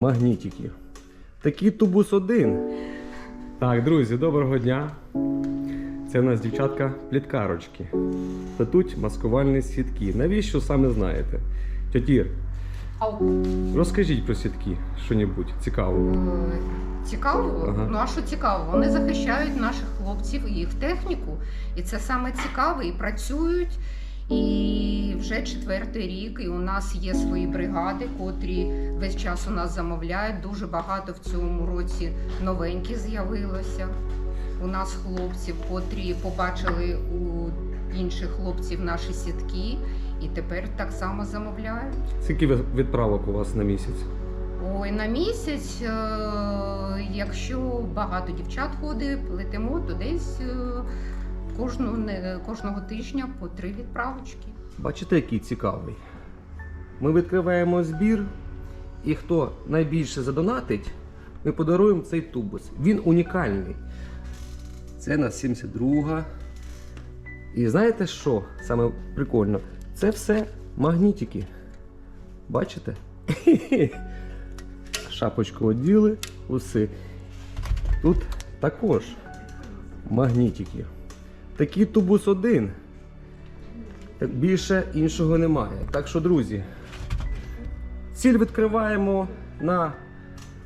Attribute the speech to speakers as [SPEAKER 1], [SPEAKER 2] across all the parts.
[SPEAKER 1] магнітики. Такий тубус один. Так, друзі, доброго дня. Це у нас дівчатка пліткарочки. Плетуть маскувальні сітки. Навіщо саме знаєте? Тьотір, розкажіть про сітки що-небудь цікавого.
[SPEAKER 2] Е, Цікаво?
[SPEAKER 1] Ага.
[SPEAKER 2] Ну а що цікаво? Вони захищають наших хлопців і їх техніку. І це саме цікаво, і працюють. І вже четвертий рік, і у нас є свої бригади, котрі весь час у нас замовляють. Дуже багато в цьому році новенькі з'явилося. У нас хлопців, котрі побачили у інших хлопців наші сітки, і тепер так само замовляють.
[SPEAKER 1] Скільки ви- відправок у вас на місяць?
[SPEAKER 2] Ой, на місяць, е, якщо багато дівчат ходить, плетемо, то десь е, кожну, не- кожного тижня по три відправочки.
[SPEAKER 1] Бачите, який цікавий. Ми відкриваємо збір, і хто найбільше задонатить, ми подаруємо цей тубус. Він унікальний. Це на 72. І знаєте що? Саме прикольно? Це все магнітики. Бачите? Шапочку оділи, уси. Тут також магнітики. Такий тубус один. Так більше іншого немає. Так що, друзі, ціль відкриваємо на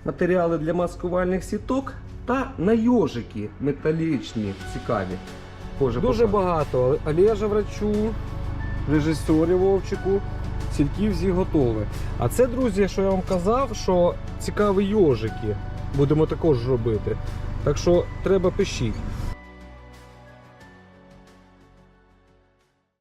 [SPEAKER 1] матеріали для маскувальних сіток та на йожики металічні, цікаві. Боже, Дуже багато. Олежа врачу, режисері Вовчику, сітків всі готові. А це, друзі, що я вам казав, що цікаві йожики будемо також робити. Так що треба пишіть.